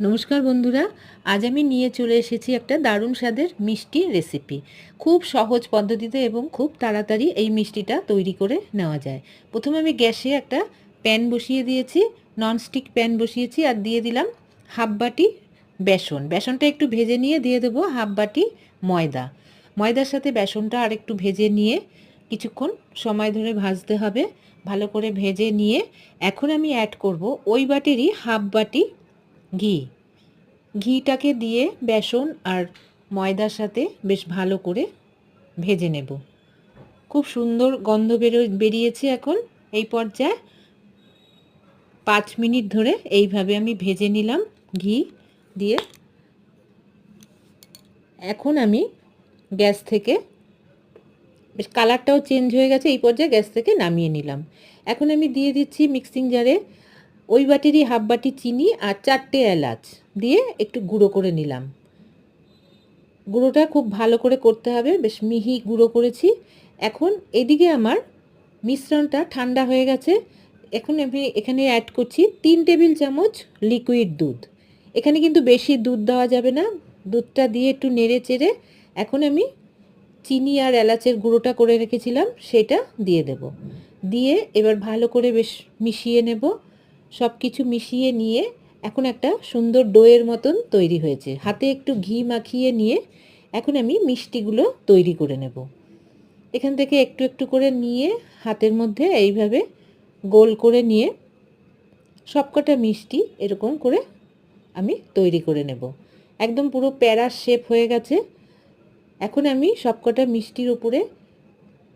নমস্কার বন্ধুরা, আজ আমি নিয়ে চলে এসেছি একটা দারুণ স্বাদের মিষ্টি রেসিপি। খুব সহজ পদ্ধতিতে এবং খুব তাড়াতাড়ি এই মিষ্টিটা তৈরি করে নেওয়া যায়। প্রথমে আমি গ্যাসে একটা প্যান বসিয়ে দিয়েছি, ননস্টিক প্যান বসিয়েছি আর দিয়ে দিলাম হাফ বাটি বেসন। বেসনটা একটু ভেজে নিয়ে দিয়ে দেবো হাফ বাটি ময়দা। ময়দার সাথে বেসনটা আর একটু ভেজে নিয়ে কিছুক্ষণ সময় ধরে ভাজতে হবে। ভালো করে ভেজে নিয়ে এখন আমি অ্যাড করব ওই বাটিরই হাফ বাটি ঘি। ঘিটাকে দিয়ে বেসন আর ময়দার সাথে বেশ ভালো করে ভেজে নেব। খুব সুন্দর গন্ধ বেরো, বেরিয়েছে এখন। এই পর্যায়ে পাঁচ মিনিট ধরে এইভাবে আমি ভেজে নিলাম ঘি দিয়ে। এখন আমি গ্যাস থেকে বেশ কালারটাও চেঞ্জ হয়ে গেছে, এই পর্যায়ে গ্যাস থেকে নামিয়ে নিলাম। এখন আমি দিয়ে দিচ্ছি মিক্সিং জারে ওই বাটিরই হাফ বাটি চিনি আর চারটে এলাচ দিয়ে একটু গুঁড়ো করে নিলাম। গুঁড়োটা খুব ভালো করে করতে হবে, বেশ মিহি গুঁড়ো করেছি। এখন এদিকে আমার মিশ্রণটা ঠান্ডা হয়ে গেছে। এখন আমি এখানে অ্যাড করছি তিন টেবিল চামচ লিকুইড দুধ। এখানে কিন্তু বেশি দুধ দেওয়া যাবে না, দুধটা দিয়ে একটু নেড়ে চেড়ে এখন আমি চিনি আর এলাচের গুঁড়োটা করে রেখেছিলাম, সেটা দিয়ে দেব। দিয়ে এবার ভালো করে বেশ মিশিয়ে নেব। সব কিছু মিশিয়ে নিয়ে এখন একটা সুন্দর ডোয়ের মতন তৈরি হয়েছে। হাতে একটু ঘি মাখিয়ে নিয়ে এখন আমি মিষ্টিগুলো তৈরি করে নেব। এখান থেকে একটু একটু করে নিয়ে হাতের মধ্যে এইভাবে গোল করে নিয়ে সবকটা মিষ্টি এরকম করে আমি তৈরি করে নেব। একদম পুরো প্যারার শেপ হয়ে গেছে। এখন আমি সবকটা মিষ্টির উপরে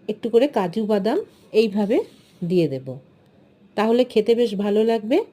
একটু করে কাজু বাদাম এইভাবে দিয়ে দেব। তাহলে খেতে বেশ ভালো লাগবে।